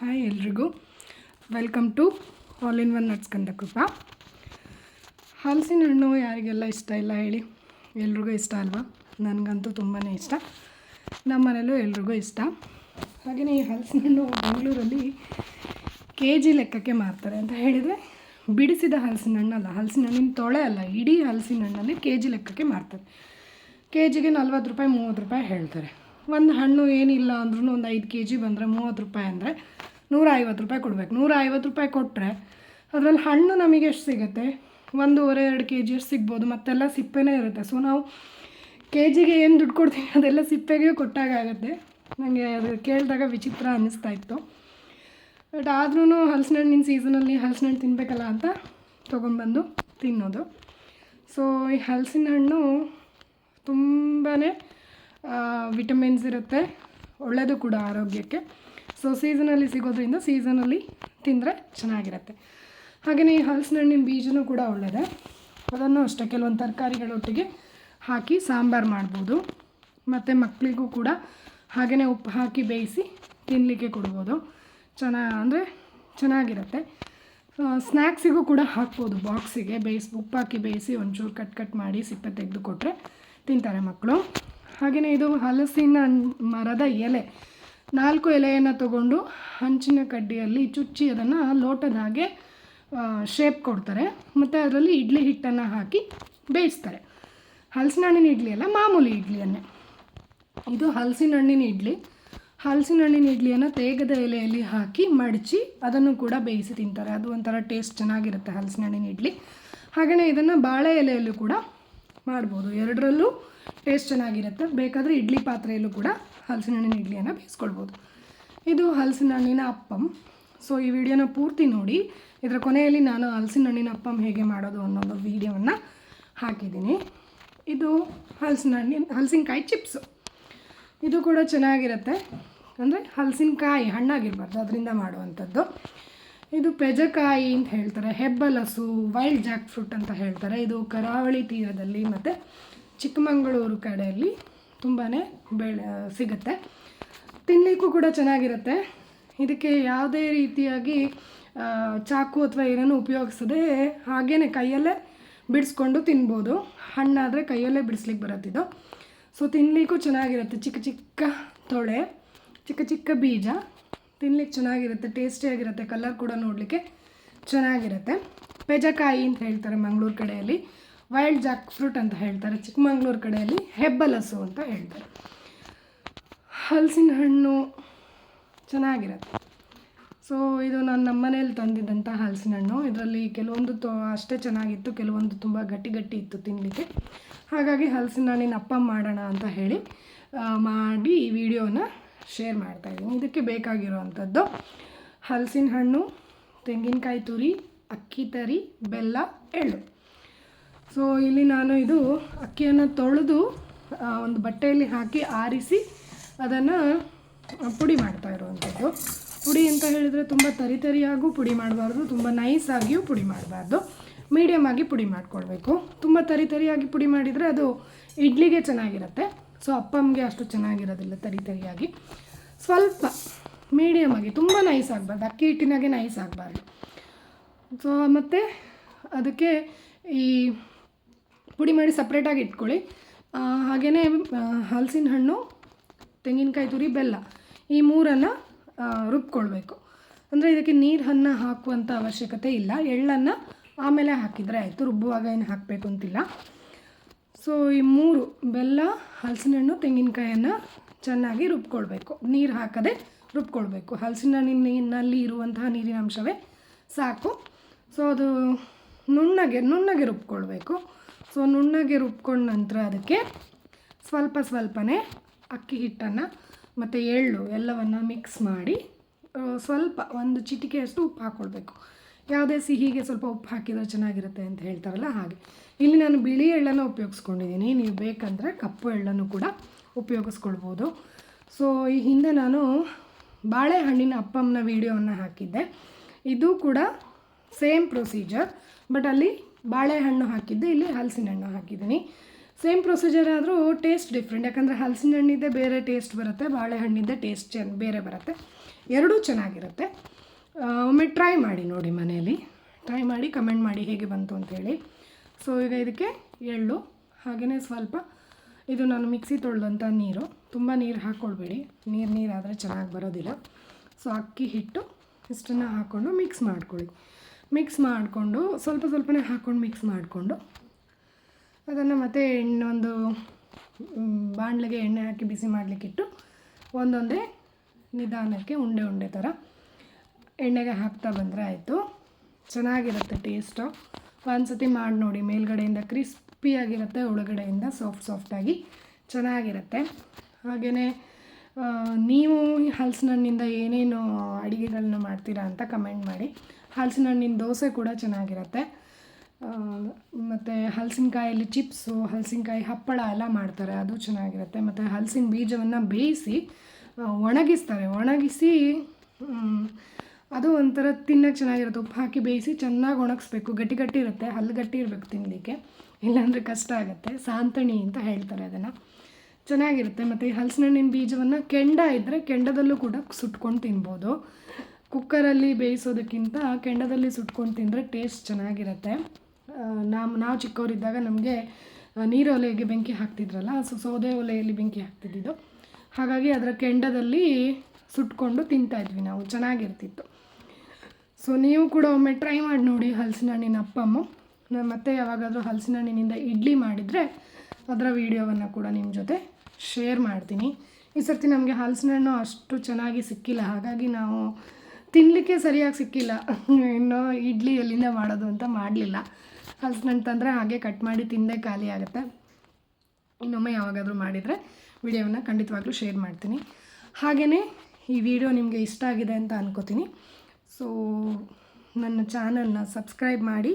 Hi ಎಲ್ರಿಗೂ. Welcome to all in one nuts Krupa ಹಲಸಿನ ಹಣ್ಣು ಯಾರಿಗೆಲ್ಲ ಇಷ್ಟ ಇಲ್ಲ ಹೇಳಿ, ಎಲ್ರಿಗೂ ಇಷ್ಟ ಅಲ್ವಾ? ನನಗಂತೂ ತುಂಬಾ ಇಷ್ಟ. ನಮ್ಮ ಮನೇಲೂ ಎಲ್ರಿಗೂ ಇಷ್ಟ. ಹಾಗೆಯೇ ಈ ಹಲಸಿನ ಹಣ್ಣು ಬೆಂಗಳೂರಲ್ಲಿ ಕೆ ಜಿ ಲೆಕ್ಕಕ್ಕೆ ಮಾರ್ತಾರೆ ಅಂತ ಹೇಳಿದರೆ, ಬಿಡಿಸಿದ ಹಲಸಿನ ಹಣ್ಣಲ್ಲ ಹಲಸಿನ ಹಣ್ಣಿನ ತೊಳೆ ಅಲ್ಲ, ಇಡೀ ಹಲಸಿನ ಹಣ್ಣಲ್ಲಿ ಕೆ ಜಿ ಲೆಕ್ಕಕ್ಕೆ ಮಾರ್ತಾರೆ. ಕೆ ಜಿಗೆ ನಲ್ವತ್ತು ರೂಪಾಯಿ, ಮೂವತ್ತು ರೂಪಾಯಿ ಹೇಳ್ತಾರೆ. ಒಂದು ಹಣ್ಣು ಏನಿಲ್ಲ ಅಂದ್ರೂ ಒಂದು ಐದು ಕೆ ಜಿ ಬಂದರೆ ಮೂವತ್ತು ರೂಪಾಯಿ ಅಂದರೆ ನೂರ ಐವತ್ತು ರೂಪಾಯಿ ಕೊಡಬೇಕು. ನೂರ ಐವತ್ತು ರೂಪಾಯಿ ಕೊಟ್ಟರೆ ಅದರಲ್ಲಿ ಹಣ್ಣು ನಮಗೆ ಎಷ್ಟು ಸಿಗುತ್ತೆ? ಒಂದೂವರೆ, ಎರಡು ಕೆ ಜಿ ಅಷ್ಟು ಸಿಗ್ಬೋದು. ಮತ್ತೆಲ್ಲ ಸಿಪ್ಪೆನೇ ಇರುತ್ತೆ. ಸೊ ನಾವು ಕೆ ಜಿಗೆ ಏನು ದುಡ್ಡು ಕೊಡ್ತೀವಿ? ಅದೆಲ್ಲ ಸಿಪ್ಪೆಗೆ ಕೊಟ್ಟಾಗುತ್ತೆ ನನಗೆ ಅದು ಕೇಳಿದಾಗ ವಿಚಿತ್ರ ಅನ್ನಿಸ್ತಾ ಇತ್ತು. ಬಟ್ ಆದ್ರೂ ಹಲಸಿನ ಹಣ್ಣಿನ ಸೀಸನಲ್ಲಿ ಹಲಸಿನ ಹಣ್ಣು ತಿನ್ನಬೇಕಲ್ಲ ಅಂತ ತೊಗೊಂಬಂದು ತಿನ್ನೋದು. ಸೊ ಈ ಹಲಸಿನ ಹಣ್ಣು ತುಂಬಾ ವಿಟಮಿನ್ಸ್ ಇರುತ್ತೆ. ಒಳ್ಳೆಯದು ಕೂಡ ಆರೋಗ್ಯಕ್ಕೆ. ಸೊ ಸೀಸನಲ್ಲಿ ಸಿಗೋದ್ರಿಂದ ಸೀಸನಲ್ಲಿ ತಿಂದರೆ ಚೆನ್ನಾಗಿರುತ್ತೆ. ಹಾಗೆಯೇ ಈ ಹಲಸಿನ ಹಣ್ಣಿನ ಬೀಜನೂ ಕೂಡ ಒಳ್ಳೆಯದೇ ಅದನ್ನು ಅಷ್ಟೇ, ಕೆಲವೊಂದು ತರಕಾರಿಗಳೊಟ್ಟಿಗೆ ಹಾಕಿ ಸಾಂಬಾರು ಮಾಡ್ಬೋದು. ಮತ್ತು ಮಕ್ಕಳಿಗೂ ಕೂಡ ಹಾಗೆಯೇ ಉಪ್ಪು ಹಾಕಿ ಬೇಯಿಸಿ ತಿನ್ನಲಿಕ್ಕೆ ಕೊಡ್ಬೋದು. ಚೆನ್ನ, ಅಂದರೆ ಚೆನ್ನಾಗಿರುತ್ತೆ. ಸ್ನ್ಯಾಕ್ಸಿಗೂ ಕೂಡ ಹಾಕ್ಬೋದು. ಬಾಕ್ಸಿಗೆ ಬೇಯಿಸಿ ಉಪ್ಪು ಹಾಕಿ ಬೇಯಿಸಿ ಒಂಚೂರು ಕಟ್ ಕಟ್ ಮಾಡಿ ಸಿಪ್ಪೆ ತೆಗೆದು ಕೊಟ್ಟರೆ ತಿಂತಾರೆ ಮಕ್ಕಳು. ಹಾಗೆಯೇ ಇದು ಹಲಸಿನ ಮರದ ಎಲೆ. ನಾಲ್ಕು ಎಲೆಯನ್ನು ತಗೊಂಡು ಹಂಚಿನ ಕಡ್ಡಿಯಲ್ಲಿ ಚುಚ್ಚಿ ಅದನ್ನು ಲೋಟದ ಹಾಗೆ ಶೇಪ್ ಕೊಡ್ತಾರೆ. ಮತ್ತು ಅದರಲ್ಲಿ ಇಡ್ಲಿ ಹಿಟ್ಟನ್ನು ಹಾಕಿ ಬೇಯಿಸ್ತಾರೆ. ಹಲಸಿನ ಹಣ್ಣಿನ ಇಡ್ಲಿ ಅಲ್ಲ, ಮಾಮೂಲಿ ಇಡ್ಲಿಯನ್ನೇ. ಇದು ಹಲಸಿನ ಹಣ್ಣಿನ ಇಡ್ಲಿ. ಹಲಸಿನ ಹಣ್ಣಿನ ಇಡ್ಲಿಯನ್ನು ತೇಗದ ಎಲೆಯಲ್ಲಿ ಹಾಕಿ ಮಡಚಿ ಅದನ್ನು ಕೂಡ ಬೇಯಿಸಿ ತಿಂತಾರೆ. ಅದು ಒಂಥರ ಟೇಸ್ಟ್ ಚೆನ್ನಾಗಿರುತ್ತೆ ಹಲಸಿನ ಹಣ್ಣಿನ ಇಡ್ಲಿ. ಹಾಗೆಯೇ ಇದನ್ನು ಬಾಳೆ ಎಲೆಯಲ್ಲೂ ಕೂಡ ಮಾಡ್ಬೋದು. ಎರಡರಲ್ಲೂ ಟೇಸ್ಟ್ ಚೆನ್ನಾಗಿರುತ್ತೆ. ಬೇಕಾದರೆ ಇಡ್ಲಿ ಪಾತ್ರೆಯಲ್ಲೂ ಕೂಡ ಹಲಸಿನ ಹಣ್ಣಿನ ಇಡ್ಲಿಯನ್ನು ಬೇಯಿಸ್ಕೊಳ್ಬೋದು. ಇದು ಹಲಸಿನ ಹಣ್ಣಿನ ಅಪ್ಪಂ. ಸೊ ಈ ವಿಡಿಯೋನ ಪೂರ್ತಿ ನೋಡಿ. ಇದರ ಕೊನೆಯಲ್ಲಿ ನಾನು ಹಲಸಿನ ಹಣ್ಣಿನ ಅಪ್ಪಂ ಹೇಗೆ ಮಾಡೋದು ಅನ್ನೋದು ವಿಡಿಯೋವನ್ನು ಹಾಕಿದ್ದೀನಿ. ಇದು ಹಲಸಿನ ಹಣ್ಣಿನ ಹಲಸಿನಕಾಯಿ ಚಿಪ್ಸು ಇದು ಕೂಡ ಚೆನ್ನಾಗಿರುತ್ತೆ. ಅಂದರೆ ಹಲಸಿನಕಾಯಿ ಹಣ್ಣಾಗಿರ್ಬಾರ್ದು, ಅದರಿಂದ ಮಾಡುವಂಥದ್ದು. ಇದು ಪೆಜಕಾಯಿ ಅಂತ ಹೇಳ್ತಾರೆ. ಹೆಬ್ಬಲಸು ವೈಲ್ಡ್ ಜಾಕ್ ಫ್ರೂಟ್ ಅಂತ ಹೇಳ್ತಾರೆ. ಇದು ಕರಾವಳಿ ತೀರದಲ್ಲಿ ಮತ್ತು ಚಿಕ್ಕಮಗಳೂರು ಕಡೆಯಲ್ಲಿ ತುಂಬಾ ಬೆಳೆ ಸಿಗುತ್ತೆ. ತಿನ್ನಲಿಕ್ಕೂ ಕೂಡ ಚೆನ್ನಾಗಿರುತ್ತೆ. ಇದಕ್ಕೆ ಯಾವುದೇ ರೀತಿಯಾಗಿ ಚಾಕು ಅಥವಾ ಏನನ್ನು ಉಪಯೋಗಿಸದೆ ಹಾಗೇ ಕೈಯಲ್ಲೇ ಬಿಡಿಸ್ಕೊಂಡು ತಿನ್ಬೋದು. ಹಣ್ಣಾದರೆ ಕೈಯಲ್ಲೇ ಬಿಡಿಸ್ಲಿಕ್ಕೆ ಬರುತ್ತಿದ್ದು ಸೊ ತಿನ್ನಲಿಕ್ಕೂ ಚೆನ್ನಾಗಿರುತ್ತೆ. ಚಿಕ್ಕ ಚಿಕ್ಕ ತೊಳೆ, ಚಿಕ್ಕ ಚಿಕ್ಕ ಬೀಜ ತಿನ್ಲಿಕ್ಕೆ ಚೆನ್ನಾಗಿರುತ್ತೆ. ಟೇಸ್ಟಿಯಾಗಿರುತ್ತೆ ಕಲರ್ ಕೂಡ ನೋಡಲಿಕ್ಕೆ ಚೆನ್ನಾಗಿರುತ್ತೆ. ಪೆಜಕಾಯಿ ಅಂತ ಹೇಳ್ತಾರೆ ಮಂಗಳೂರು ಕಡೆಯಲ್ಲಿ. ವೈಲ್ಡ್ ಜಾಕ್ ಫ್ರೂಟ್ ಅಂತ ಹೇಳ್ತಾರೆ, ಚಿಕ್ಕಮಂಗ್ಳೂರು ಕಡೆಯಲ್ಲಿ ಹೆಬ್ಬಲಸು ಅಂತ ಹೇಳ್ತಾರೆ. ಹಲಸಿನ ಹಣ್ಣು ಚೆನ್ನಾಗಿರುತ್ತೆ. ಸೊ ಇದು ನಾನು ನಮ್ಮ ಮನೇಲಿ ತಂದಿದ್ದಂಥ ಹಲಸಿನ ಹಣ್ಣು. ಇದರಲ್ಲಿ ಕೆಲವೊಂದು ತೊ, ಅಷ್ಟೇ ಚೆನ್ನಾಗಿತ್ತು, ಕೆಲವೊಂದು ತುಂಬ ಗಟ್ಟಿ ಗಟ್ಟಿ ಇತ್ತು ತಿನ್ನಲಿಕ್ಕೆ ಹಾಗಾಗಿ ಹಲಸಿನ ಹಣ್ಣಿನ ಅಪ್ಪ ಮಾಡೋಣ ಅಂತ ಹೇಳಿ ಮಾಡಿ ಈ ವಿಡಿಯೋನ ಶೇರ್ ಮಾಡ್ತಾಯಿದ್ದೀನಿ ಇದಕ್ಕೆ ಬೇಕಾಗಿರುವಂಥದ್ದು ಹಲಸಿನ ಹಣ್ಣು, ತೆಂಗಿನಕಾಯಿ ತುರಿ, ಅಕ್ಕಿ ತರಿ, ಬೆಲ್ಲ, ಎಳ್ಳು. ಸೊ ಇಲ್ಲಿ ನಾನು ಇದು ಅಕ್ಕಿಯನ್ನು ತೊಳೆದು ಒಂದು ಬಟ್ಟೆಯಲ್ಲಿ ಹಾಕಿ ಆರಿಸಿ ಅದನ್ನು ಪುಡಿ ಮಾಡ್ತಾ ಇರುವಂಥದ್ದು. ಪುಡಿ ಅಂತ ಹೇಳಿದರೆ ತುಂಬ ತರಿತರಿಯಾಗೂ ಪುಡಿ ಮಾಡಬಾರ್ದು, ತುಂಬ ನೈಸಾಗಿಯೂ ಪುಡಿ ಮಾಡಬಾರ್ದು. ಮೀಡಿಯಮ್ ಆಗಿ ಪುಡಿ ಮಾಡ್ಕೊಳ್ಬೇಕು. ತುಂಬ ತರಿ ತರಿಯಾಗಿ ಪುಡಿ ಮಾಡಿದರೆ ಅದು ಇಡ್ಲಿಗೆ ಚೆನ್ನಾಗಿರುತ್ತೆ. ಸೊ ಅಪ್ಪಮ್ಗೆ ಅಷ್ಟು ಚೆನ್ನಾಗಿರೋದಿಲ್ಲ ತರಿ ತರಿಯಾಗಿ. ಸ್ವಲ್ಪ ಮೀಡಿಯಮ್ ಆಗಿ, ತುಂಬ ನೈಸ್ ಆಗಬಾರ್ದು, ಅಕ್ಕಿ ಹಿಟ್ಟಿನಾಗೆ ನೈಸ್ ಆಗಬಾರ್ದು. ಸೊ ಮತ್ತು ಅದಕ್ಕೆ ಈ ಪುಡಿ ಮಾಡಿ ಸಪ್ರೇಟಾಗಿ ಇಟ್ಕೊಳ್ಳಿ. ಹಾಗೆಯೇ ಹಲಸಿನ ಹಣ್ಣು, ತೆಂಗಿನಕಾಯಿ ತುರಿ, ಬೆಲ್ಲ ಈ ಮೂರನ್ನು ರುಬ್ಕೊಳ್ಬೇಕು. ಅಂದರೆ ಇದಕ್ಕೆ ನೀರು ನೀರನ್ನು ಹಾಕುವಂಥ ಅವಶ್ಯಕತೆ ಇಲ್ಲ. ಎಳ್ಳನ್ನು ಆಮೇಲೆ ಹಾಕಿದರೆ ಆಯಿತು. ರುಬ್ಬುವಾಗ ಏನು ಹಾಕಬೇಕು ಅಂತಿಲ್ಲ. ಸೊ ಈ ಮೂರು, ಬೆಲ್ಲ, ಹಲಸಿನ ಹಣ್ಣು, ತೆಂಗಿನಕಾಯನ್ನು ಚೆನ್ನಾಗಿ ರುಬ್ಕೊಳ್ಬೇಕು. ನೀರು ಹಾಕದೆ ರುಬ್ಕೊಳ್ಬೇಕು. ಹಲಸಿನ ಹಣ್ಣಿನಲ್ಲಿ ಇರುವಂತಹ ನೀರಿನ ಅಂಶವೇ ಸಾಕು. ಸೊ ಅದು ನುಣ್ಣಗೆ ನುಣ್ಣಗೆ ರುಬ್ಕೊಳ್ಬೇಕು. ಸೊ ನುಣ್ಣಗೆ ರುಬ್ಕೊಂಡ ನಂತರ ಅದಕ್ಕೆ ಸ್ವಲ್ಪ ಸ್ವಲ್ಪನೇ ಅಕ್ಕಿ ಹಿಟ್ಟನ್ನು ಮತ್ತು ಎಳ್ಳು ಎಲ್ಲವನ್ನು ಮಿಕ್ಸ್ ಮಾಡಿ ಸ್ವಲ್ಪ ಒಂದು ಚಿಟಿಕೆಯಷ್ಟು ಉಪ್ಪು ಹಾಕ್ಕೊಳ್ಬೇಕು ಯಾವುದೇ ಸಿಹಿಗೆ ಸ್ವಲ್ಪ ಉಪ್ಪು ಹಾಕಿದರೆ ಚೆನ್ನಾಗಿರುತ್ತೆ ಅಂತ ಹೇಳ್ತಾರಲ್ಲ ಹಾಗೆ. ಇಲ್ಲಿ ನಾನು ಬಿಳಿ ಎಳ್ಳನ್ನು ಉಪಯೋಗಿಸ್ಕೊಂಡಿದ್ದೀನಿ. ನೀವು ಬೇಕಂದರೆ ಕಪ್ಪು ಎಳ್ಳನ್ನು ಕೂಡ ಉಪಯೋಗಿಸ್ಕೊಳ್ಬೋದು. ಸೊ, ಈ ಹಿಂದೆ ನಾನು ಬಾಳೆಹಣ್ಣಿನ ಅಪ್ಪಮ್ಮನ ವೀಡಿಯೋವನ್ನು ಹಾಕಿದ್ದೆ. ಇದು ಕೂಡ ಸೇಮ್ ಪ್ರೊಸೀಜರ್ ಬಟ್ ಅಲ್ಲಿ ಬಾಳೆಹಣ್ಣು ಹಾಕಿದ್ದೆ, ಇಲ್ಲಿ ಹಲಸಿನ ಹಣ್ಣು ಹಾಕಿದ್ದೀನಿ. ಸೇಮ್ ಪ್ರೊಸೀಜರ್ ಆದರೂ ಟೇಸ್ಟ್ ಡಿಫ್ರೆಂಟ್ ಯಾಕಂದರೆ ಹಲಸಿನ ಹಣ್ಣಿದ್ದೆ ಬೇರೆ ಟೇಸ್ಟ್ ಬರುತ್ತೆ ಬಾಳೆಹಣ್ಣಿದ್ದೆ ಟೇಸ್ಟ್ ಚೆನ್ನ ಬೇರೆ ಬರುತ್ತೆ. ಎರಡೂ ಚೆನ್ನಾಗಿರುತ್ತೆ. ಒಮ್ಮೆ ಟ್ರೈ ಮಾಡಿ ನೋಡಿ ಮನೆಯಲ್ಲಿ. ಟ್ರೈ ಮಾಡಿ ಕಮೆಂಟ್ ಮಾಡಿ ಹೇಗೆ ಬಂತು ಅಂತೇಳಿ ಸೊ ಈಗ ಇದಕ್ಕೆ ಎಳ್ಳು ಹಾಗೆಯೇ ಸ್ವಲ್ಪ ಇದು ನಾನು ಮಿಕ್ಸಿ ತೊಳೆದಂಥ ನೀರು. ತುಂಬ ನೀರು ಹಾಕ್ಕೊಳ್ಬೇಡಿ ನೀರು ನೀರಾದರೆ ಚೆನ್ನಾಗಿ ಬರೋದಿಲ್ಲ. ಸೊ ಅಕ್ಕಿ ಹಿಟ್ಟು, ಇಷ್ಟನ್ನು ಹಾಕ್ಕೊಂಡು ಮಿಕ್ಸ್ ಮಾಡ್ಕೊಳ್ಳಿ. ಮಿಕ್ಸ್ ಮಾಡಿಕೊಂಡು, ಸ್ವಲ್ಪ ಸ್ವಲ್ಪನೇ ಹಾಕ್ಕೊಂಡು ಮಿಕ್ಸ್ ಮಾಡಿಕೊಂಡು, ಅದನ್ನು ಮತ್ತೆ ಇನ್ನೊಂದು ಬಾಣಲೆಗೆ ಎಣ್ಣೆ ಹಾಕಿ ಬಿಸಿ ಮಾಡಲಿಕ್ಕಿಟ್ಟು ಒಂದೊಂದೇ ನಿಧಾನಕ್ಕೆ ಉಂಡೆ ಉಂಡೆ ಥರ ಎಣ್ಣೆಗೆ ಹಾಕ್ತಾ ಬಂದರೆ ಆಯಿತು. ಚೆನ್ನಾಗಿರುತ್ತೆ ಟೇಸ್ಟು ಒಂದ್ಸತಿ ಮಾಡಿ ನೋಡಿ, ಮೇಲ್ಗಡೆಯಿಂದ ಕ್ರಿಸ್ಪಿಯಾಗಿರುತ್ತೆ, ಒಳಗಡೆಯಿಂದ ಸಾಫ್ಟ್ ಸಾಫ್ಟಾಗಿ ಚೆನ್ನಾಗಿರುತ್ತೆ. ಹಾಗೆಯೇ ನೀವು ಈ ಹಲಸಿನ ಹಣ್ಣಿಂದ ಏನೇನು ಅಡುಗೆಗಳನ್ನ ಮಾಡ್ತೀರಾ ಅಂತ ಕಮೆಂಟ್ ಮಾಡಿ. ಹಲಸಿನ ಹಣ್ಣಿನ ದೋಸೆ ಕೂಡ ಚೆನ್ನಾಗಿರುತ್ತೆ. ಮತ್ತು ಹಲಸಿನಕಾಯಲ್ಲಿ ಚಿಪ್ಸು, ಹಲಸಿನಕಾಯಿ ಹಪ್ಪಳ ಎಲ್ಲ ಮಾಡ್ತಾರೆ, ಅದು ಚೆನ್ನಾಗಿರುತ್ತೆ. ಮತ್ತು ಹಲಸಿನ ಬೀಜವನ್ನು ಬೇಯಿಸಿ ಒಣಗಿಸ್ತಾರೆ. ಒಣಗಿಸಿ ಅದು ಒಂಥರ ತಿನ್ನೋಕ್ಕೆ ಚೆನ್ನಾಗಿರುತ್ತೆ. ಉಪ್ಪು ಹಾಕಿ ಬೇಯಿಸಿ ಚೆನ್ನಾಗಿ ಒಣಗಿಸ್ಬೇಕು. ಗಟ್ಟಿ ಗಟ್ಟಿ ಇರುತ್ತೆ. ಹಲ್ಲು ಗಟ್ಟಿ ಇರಬೇಕು ತಿನ್ನಲಿಕ್ಕೆ ಇಲ್ಲಾಂದರೆ ಕಷ್ಟ ಆಗುತ್ತೆ. ಸಾಂತಣಿ ಅಂತ ಹೇಳ್ತಾರೆ ಅದನ್ನು. ಚೆನ್ನಾಗಿರುತ್ತೆ. ಮತ್ತು ಈ ಹಲಸಿನ ಹಣ್ಣಿನ ಬೀಜವನ್ನು ಕೆಂಡ ಇದ್ದರೆ ಕೆಂಡದಲ್ಲೂ ಕೂಡ ಸುಟ್ಕೊಂಡು ತಿನ್ಬೋದು. ಕುಕ್ಕರಲ್ಲಿ ಬೇಯಿಸೋದಕ್ಕಿಂತ ಕೆಂಡದಲ್ಲಿ ಸುಟ್ಕೊಂಡು ತಿಂದರೆ ಟೇಸ್ಟ್ ಚೆನ್ನಾಗಿರುತ್ತೆ. ನಾವು ನಾವು ಚಿಕ್ಕವರಿದ್ದಾಗ ನಮಗೆ ನೀರು ಒಲೆಗೆ ಬೆಂಕಿ ಹಾಕ್ತಿದ್ರಲ್ಲ, ಸೊ ಸೌದೆ ಒಲೆಯಲ್ಲಿ ಬೆಂಕಿ ಹಾಕ್ತಿದ್ದಿದ್ದು. ಹಾಗಾಗಿ ಅದರ ಕೆಂಡದಲ್ಲಿ ಸುಟ್ಕೊಂಡು ತಿಂತಾಯಿದ್ವಿ ನಾವು, ಚೆನ್ನಾಗಿರ್ತಿತ್ತು. ಸೊ ನೀವು ಕೂಡ ಒಮ್ಮೆ ಟ್ರೈ ಮಾಡಿ ನೋಡಿ ಹಲಸಿನ ಹಣ್ಣಿನ ಅಪ್ಪಮ್ಮು. ನಾನು ಮತ್ತೆ ಯಾವಾಗಾದರೂ ಹಲಸಿನ ಹಣ್ಣಿನಿಂದ ಇಡ್ಲಿ ಮಾಡಿದರೆ ಅದರ ವೀಡಿಯೋವನ್ನು ಕೂಡ ನಿಮ್ಮ ಜೊತೆ ಶೇರ್ ಮಾಡ್ತೀನಿ. ಈ ಸರ್ತಿ ನಮಗೆ ಹಲಸಿನ ಹಣ್ಣು ಅಷ್ಟು ಚೆನ್ನಾಗಿ ಸಿಕ್ಕಿಲ್ಲ, ಹಾಗಾಗಿ ನಾವು ತಿನ್ನಲಿಕ್ಕೆ ಸರಿಯಾಗಿ ಸಿಕ್ಕಿಲ್ಲ. ಇನ್ನು ಇಡ್ಲಿ ಎಲ್ಲಿಂದ ಮಾಡೋದು ಅಂತ ಮಾಡಲಿಲ್ಲ. ಫಸ್ಟ್ ಹಣ್ಣು ತಂದರೆ ಹಾಗೆ ಕಟ್ ಮಾಡಿ ತಿಂದೆ ಖಾಲಿ ಆಗುತ್ತೆ. ಇನ್ನೊಮ್ಮೆ ಯಾವಾಗಾದರೂ ಮಾಡಿದರೆ ವಿಡಿಯೋವನ್ನು ಖಂಡಿತವಾಗ್ಲೂ ಶೇರ್ ಮಾಡ್ತೀನಿ. ಹಾಗೆಯೇ ಈ ವಿಡಿಯೋ ನಿಮಗೆ ಇಷ್ಟ ಆಗಿದೆ ಅಂತ ಅನ್ಕೋತೀನಿ. ಸೊ ನನ್ನ ಚಾನಲ್ನ ಸಬ್ಸ್ಕ್ರೈಬ್ ಮಾಡಿ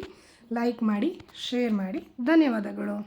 ಲೈಕ್ ಮಾಡಿ ಶೇರ್ ಮಾಡಿ. ಧನ್ಯವಾದಗಳು.